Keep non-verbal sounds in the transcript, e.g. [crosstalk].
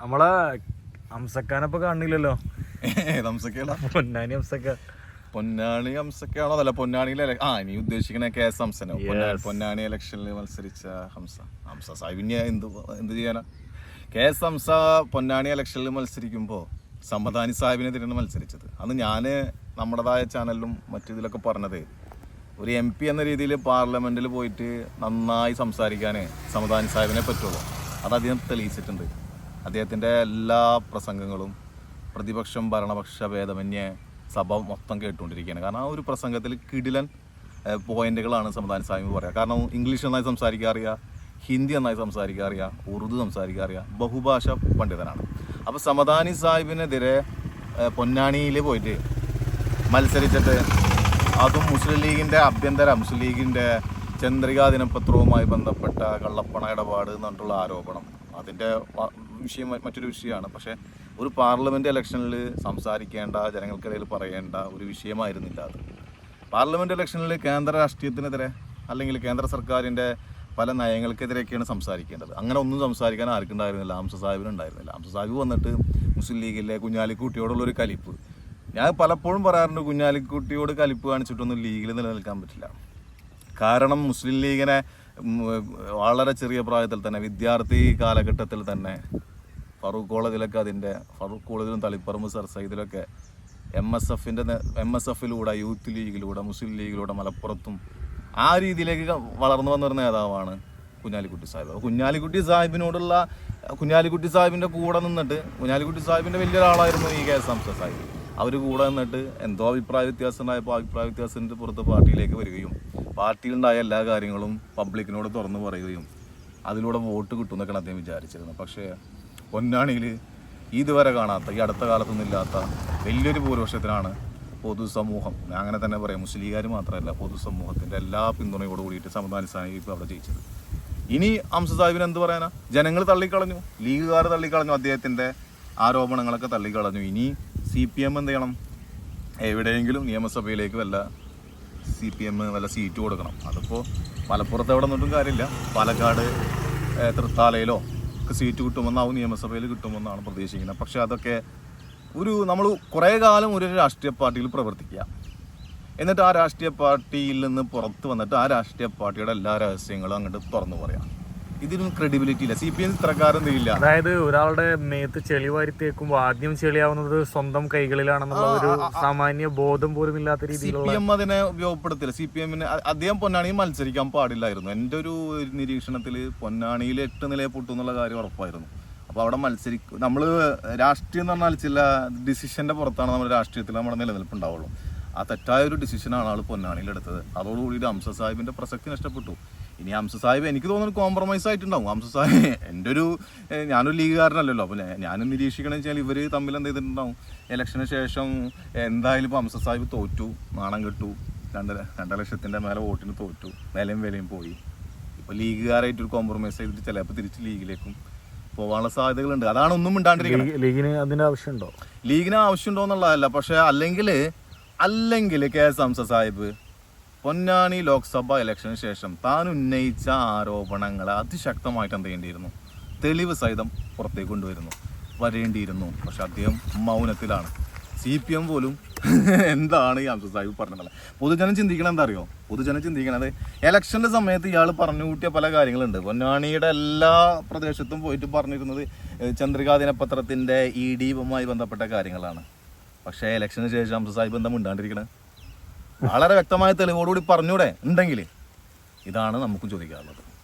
നമ്മളെ അംസക്കാനപ്പൊ കാണില്ലല്ലോ. പൊന്നാനി അംസക്ക പൊന്നാണി ഹംസക്കാണോ അതല്ല പൊന്നാണിയിലെ ആ നീ ഉദ്ദേശിക്കണ കെ എസ് ഹംസനോ. പൊന്നാണി. ഇലക്ഷനിൽ മത്സരിച്ച ഹംസ. ഹംസ സാഹിബിന് എന്ത് എന്ത് ചെയ്യാനാ? കെ എസ് ഹംസ പൊന്നാണി ഇലക്ഷനിൽ മത്സരിക്കുമ്പോൾ സമദാനി സാഹിബിനെതിരെയാണ് മത്സരിച്ചത്. അന്ന് ഞാൻ നമ്മുടേതായ ചാനലിലും മറ്റിതിലൊക്കെ പറഞ്ഞത് ഒരു എം പി എന്ന രീതിയിൽ പാർലമെന്റിൽ പോയിട്ട് നന്നായി സംസാരിക്കാൻ സമദാനി സാഹിബിനെ പറ്റുള്ളൂ. അത് അദ്ദേഹം തെളിയിച്ചിട്ടുണ്ട്. അദ്ദേഹത്തിന്റെ എല്ലാ പ്രസംഗങ്ങളും പ്രതിപക്ഷം ഭരണപക്ഷ ഭേദമന്യേ സഭ മൊത്തം കേട്ടുകൊണ്ടിരിക്കുകയാണ്. കാരണം ആ ഒരു പ്രസംഗത്തിൽ കിടിലൻ പോയിന്റുകളാണ് സമദാനി സാഹിബ് പറയുക. കാരണം ഇംഗ്ലീഷ് നന്നായി സംസാരിക്കാൻ അറിയാം ഹിന്ദി നന്നായി സംസാരിക്കാൻ അറിയാം ഉറുദു സംസാരിക്കാൻ അറിയാം ബഹുഭാഷ പണ്ഡിതനാണ്. അപ്പോൾ സമദാനി സാഹിബിനെതിരെ പൊന്നാണിയിൽ പോയിട്ട് മത്സരിച്ചിട്ട് അതും മുസ്ലിം ലീഗിന്റെ ആഭ്യന്തര മുസ്ലിം ലീഗിന്റെ ചന്ദ്രികാ ദിനപത്രവുമായി ബന്ധപ്പെട്ട കള്ളപ്പണ ഇടപാട് എന്ന് പറഞ്ഞിട്ടുള്ള ആരോപണം. അതിന്റെ വിഷയം മറ്റൊരു വിഷയമാണ്. പക്ഷേ ഒരു പാർലമെന്റ് ഇലക്ഷനിൽ സംസാരിക്കേണ്ട ജനങ്ങൾക്കിടയിൽ പറയേണ്ട ഒരു വിഷയമായിരുന്നില്ല അത്. പാർലമെന്റ് ഇലക്ഷനിൽ കേന്ദ്ര രാഷ്ട്രീയത്തിനെതിരെ അല്ലെങ്കിൽ കേന്ദ്ര സർക്കാരിന്റെ പല നയങ്ങൾക്കെതിരെയൊക്കെയാണ് സംസാരിക്കേണ്ടത്. അങ്ങനെ ഒന്നും സംസാരിക്കാൻ ആർക്കുണ്ടായിരുന്നില്ല. ഹംസ സാഹിബിന് ഉണ്ടായിരുന്നില്ല. ഹംസ സാഹിബ് വന്നിട്ട് മുസ്ലിം ലീഗിലെ കുഞ്ഞാലിക്കുട്ടിയോടുള്ളൊരു കലിപ്പ്. ഞാൻ പലപ്പോഴും പറയാറുണ്ട് കുഞ്ഞാലിക്കുട്ടിയോട് കലിപ്പ് കാണിച്ചിട്ടൊന്നും ലീഗിൽ നിലനിൽക്കാൻ പറ്റില്ല. കാരണം മുസ്ലിം ലീഗിനെ വളരെ ചെറിയ പ്രായത്തിൽ തന്നെ വിദ്യാർത്ഥി കാലഘട്ടത്തിൽ തന്നെ ഫറൂഖ് കോളേജിലൊക്കെ അതിന്റെ ഫറൂഖ് കോളേജിലും തളിപ്പറമ്പ് സർ സൈദിലൊക്കെ എം എസ് എഫിന്റെ എം എസ് എഫിലൂടെ യൂത്ത് ലീഗിലൂടെ മുസ്ലിം ലീഗിലൂടെ മലപ്പുറത്തും ആ രീതിയിലേക്ക് വളർന്നു വന്നൊരു നേതാവാണ് കുഞ്ഞാലിക്കുട്ടി സാഹിബ്. അപ്പോൾ കുഞ്ഞാലിക്കുട്ടി സാഹിബിനോടുള്ള കുഞ്ഞാലിക്കുട്ടി സാഹിബിന്റെ കൂടെ നിന്നിട്ട് കുഞ്ഞാലിക്കുട്ടി സാഹിബിന്റെ വലിയൊരാളായിരുന്നു ഈ കെ എസ് ഹംസ സാഹിബ്. അവർ കൂടെ നിന്നിട്ട് എന്തോ അഭിപ്രായ വ്യത്യാസം ഉണ്ടായപ്പോൾ അഭിപ്രായ വ്യത്യാസത്തിന്റെ പുറത്ത് പാർട്ടിയിലേക്ക് വരികയും പാർട്ടിയിലുണ്ടായ എല്ലാ കാര്യങ്ങളും പബ്ലിക്കിനോട് തുറന്നു പറയുകയും അതിലൂടെ വോട്ട് കിട്ടുമെന്നൊക്കെയാണ് അദ്ദേഹം വിചാരിച്ചിരുന്നത്. പക്ഷേ പൊന്നാണിയിൽ ഇതുവരെ കാണാത്ത ഈ അടുത്ത കാലത്തൊന്നും ഇല്ലാത്ത വലിയൊരു ഭൂരിപക്ഷത്തിനാണ് പൊതുസമൂഹം ഞാൻ അങ്ങനെ തന്നെ പറയാം മുസ്ലിംകാർ മാത്രമല്ല പൊതുസമൂഹത്തിന്റെ എല്ലാ പിന്തുണയോട് കൂടിയിട്ട് സമതാനി സാഹിബ് അവിടെ ജയിച്ചത്. ഇനി അംസ സാഹിബിന് എന്ത് പറയാനാ? ജനങ്ങൾ തള്ളിക്കളഞ്ഞു ലീഗുകാർ തള്ളിക്കളഞ്ഞു അദ്ദേഹത്തിന്റെ ആരോപണങ്ങളൊക്കെ തള്ളിക്കളഞ്ഞു. ഇനി സി പി എം എന്ത് ചെയ്യണം? എവിടെയെങ്കിലും നിയമസഭയിലേക്ക് വല്ല സി പി എം വല്ല സീറ്റ് കൊടുക്കണം. അതിപ്പോൾ മലപ്പുറത്ത് എവിടെ നിന്നിട്ടും കാര്യമില്ല. പാലക്കാട് തൃത്താലയിലോ ഒക്കെ സീറ്റ് കിട്ടുമെന്നാവും നിയമസഭയിൽ കിട്ടുമെന്നാണ് പ്രതീക്ഷിക്കുന്നത്. പക്ഷേ അതൊക്കെ ഒരു നമ്മൾ കുറേ കാലം ഒരു രാഷ്ട്രീയ പാർട്ടിയിൽ പ്രവർത്തിക്കുക. എന്നിട്ട് ആ രാഷ്ട്രീയ പാർട്ടിയിൽ നിന്ന് പുറത്ത് വന്നിട്ട് ആ രാഷ്ട്രീയ പാർട്ടിയുടെ എല്ലാ രഹസ്യങ്ങളും അങ്ങോട്ട് തുറന്നു പറയാം. ഇതിനും ക്രെഡിബിലിറ്റി ഇല്ല. സി പി എം പ്രകാരം ഇല്ല അതായത് ഒരാളുടെ മേത്ത് ചെളി വരുത്തിയേക്കുമ്പോൾ ആദ്യം ചെളിയാവുന്നത് സ്വന്തം കൈകളിലാണെന്നുള്ള ഒരു സാമാന്യ ബോധം പോലും ഇല്ലാത്ത സി രീതിയിലുള്ള പി എം അതിനെ ഉപയോഗപ്പെടുത്തില്ല. സി പി എമ്മിന് അദ്ദേഹം പൊന്നാണിയിൽ മത്സരിക്കാൻ പാടില്ലായിരുന്നു. എന്റെ ഒരു നിരീക്ഷണത്തിൽ പൊന്നാണിയിൽ എട്ട് നിലയെ പൊട്ടുന്നുള്ള കാര്യം ഉറപ്പായിരുന്നു. അപ്പോൾ അവിടെ മത്സരിക്കും നമ്മൾ രാഷ്ട്രീയം എന്ന് പറഞ്ഞാൽ ചില ഡിസിഷന്റെ പുറത്താണ് നമ്മുടെ രാഷ്ട്രീയത്തിൽ നമ്മുടെ നിലനിൽപ്പുണ്ടാവുള്ളൂ. ആ തെറ്റായ ഒരു ഡിസിഷനാണ് ആൾ പൊന്നാണിയിൽ എടുത്തത്. അതോടുകൂടി ഹംസ സാഹിബിന്റെ പ്രസക്തി നഷ്ടപ്പെട്ടു. ഇനി ഹംസ സാഹിബ് എനിക്ക് തോന്നുന്നു കോംപ്രമൈസ് ആയിട്ടുണ്ടാവും. ഹംസ സാഹിബ് എന്റെ ഒരു ഞാനൊരു ലീഗുകാരനല്ലല്ലോ. അപ്പോൾ ഞാനും നിരീക്ഷിക്കണമെന്ന് വെച്ചാൽ ഇവർ തമ്മിൽ എന്ത് ചെയ്തിട്ടുണ്ടാവും? ഇലക്ഷന് ശേഷം എന്തായാലും ഇപ്പോൾ ഹംസ സാഹിബ് തോറ്റു. നാണം കിട്ടു. രണ്ട് രണ്ടര ലക്ഷത്തിന്റെ മേലെ വോട്ടിന് തോറ്റു. വിലയും വിലയും പോയി. ഇപ്പോൾ ലീഗുകാരായിട്ടൊരു കോംപ്രമൈസ് ചെയ്തിട്ട് ചിലപ്പോൾ തിരിച്ച് ലീഗിലേക്കും പോകാനുള്ള സാധ്യതകളുണ്ട്. അതാണ് ഒന്നും മിണ്ടാണ്ടിരിക്കുന്നത് ലീഗ്- ലീഗിന് അതിന് ആവശ്യമുണ്ടോ? ലീഗിന് ആവശ്യമുണ്ടോ എന്നുള്ളതല്ല. പക്ഷേ അല്ലെങ്കിൽ അല്ലെങ്കിൽ കെ എസ് ഹംസ സാഹിബ് പൊന്നാനി ലോക്സഭ ഇലക്ഷന് ശേഷം താൻ ഉന്നയിച്ച ആരോപണങ്ങൾ അതിശക്തമായിട്ട് എന്ത് ചെയ്യേണ്ടിയിരുന്നു? തെളിവ് സഹിതം പുറത്തേക്ക് കൊണ്ടുവരുന്നു. വരേണ്ടിയിരുന്നു. പക്ഷെ അദ്ദേഹം മൗനത്തിലാണ്. സി പി എം പോലും [laughs] എന്താണ് ഈ ഹംസ സാഹിബ് പറഞ്ഞത്? പൊതുജനം ചിന്തിക്കണം എന്താ അറിയോ? പൊതുജനം ചിന്തിക്കണത് ഇലക്ഷന്റെ സമയത്ത് ഇയാൾ പറഞ്ഞു കൂട്ടിയ പല കാര്യങ്ങളുണ്ട്. പൊന്നാണിയുടെ എല്ലാ പ്രദേശത്തും പോയിട്ട് പറഞ്ഞിരുന്നത് ചന്ദ്രികാ ദിനപത്രത്തിന്റെ ഇ ഡിയുമായി ബന്ധപ്പെട്ട കാര്യങ്ങളാണ്. പക്ഷേ ഇലക്ഷന് ശേഷം ഹംസ സാഹിബ് എന്താ മിണ്ടാണ്ടിരിക്കണത് വളരെ വ്യക്തമായ തെളിവോടുകൂടി പറഞ്ഞൂടെ? ഉണ്ടെങ്കിൽ ഇതാണ് നമുക്ക് ചോദിക്കാനുള്ളത്.